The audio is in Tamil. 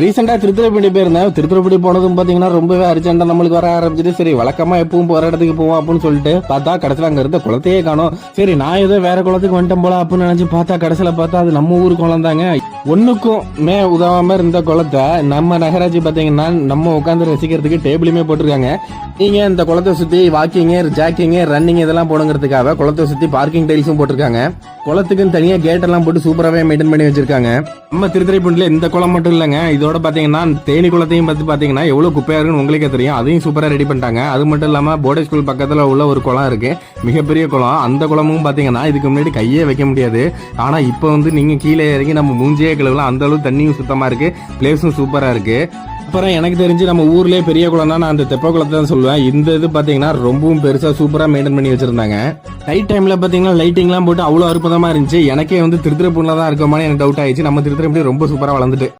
ரீசெண்டாக திருத்துறைப்பூண்டி போயிருந்தேன். திருத்துறைப்பூண்டி போனதும் பார்த்தீங்கன்னா ரொம்பவே அர்ஜென்டா நம்மளுக்கு வர ஆரம்பிச்சிட்டு சரி வழக்கமாக எப்பவும் போகிற இடத்துக்கு போவோம் அப்படின்னு சொல்லிட்டு பார்த்தா கடைசியில் அங்கே இருந்த குளத்தையே காணும். சரி நான் ஏதோ வேற குளத்துக்கு வந்துட்டேன் போல அப்படின்னு நினச்சி பார்த்தா கடைசியில் பார்த்தா அது நம்ம ஊர் குளம் தாங்க. ஒன்றுக்கும் மே உதவாம இருந்த குளத்தை நம்ம நகராட்சி பார்த்தீங்கன்னா நம்ம உட்காந்து ரசிக்கிறதுக்கு டேபிளுமே போட்டிருக்காங்க. நீங்கள் இந்த குளத்தை சுற்றி வாக்கிங்கு ஜாக்கிங்கு ரன்னிங் இதெல்லாம் போடுங்கிறதுக்காக குளத்தை சுற்றி பார்க்கிங் டைல்ஸும் போட்டிருக்காங்க. குளத்துக்குன்னு தனியாக கேட்டெல்லாம் போட்டு சூப்பராகவே மெயின்டைன் பண்ணி வச்சிருக்காங்க. நம்ம திருத்துறைப்பூண்டில் இந்த குளம் மட்டும் இல்லைங்க இதோட பார்த்தீங்கன்னா தேனி குளத்தையும் பார்த்து பார்த்தீங்கன்னா எவ்வளோ குப்பையாக இருக்குன்னு உங்களுக்கே தெரியும். அதையும் சூப்பராக ரெடி பண்ணிட்டாங்க. அது மட்டும் இல்லாமல் போர்டே ஸ்கூல் பக்கத்தில் உள்ள ஒரு குளம் இருக்குது மிகப்பெரிய குளம். அந்த குளமும் பார்த்தீங்கன்னா இதுக்கு முன்னாடி கையே வைக்க முடியாது. ஆனால் இப்போ வந்து நீங்கள் கீழே இறங்கி நம்ம மூஞ்சியே கழுவலாம். அந்தளவு தண்ணியும் சுத்தமாக இருக்குது பிளேஸும் சூப்பராக இருக்குது அப்புறம் எனக்கு தெரிஞ்சு நம்ம ஊர்லேயே பெரிய குளம் தான் நான் அந்த தெப்ப குளத்தை தான் சொல்லுவேன். இந்த இது பார்த்தீங்கன்னா ரொம்பவும் பெருசாக சூப்பராக மெயின்டைன் பண்ணி வச்சிருந்தாங்க. நைட் டைமில் பார்த்தீங்கன்னா லைட்டிங்லாம் போட்டு அவ்வளோ அற்புதமாக இருந்துச்சு. எனக்கே வந்து திருத்திரப்பூரில் தான் இருக்கோமான்னு எனக்கு டவுட் ஆயிடுச்சு. நம்ம திருத்திரப்பூர் ரொம்ப சூப்பராக வளர்ந்துட்டு.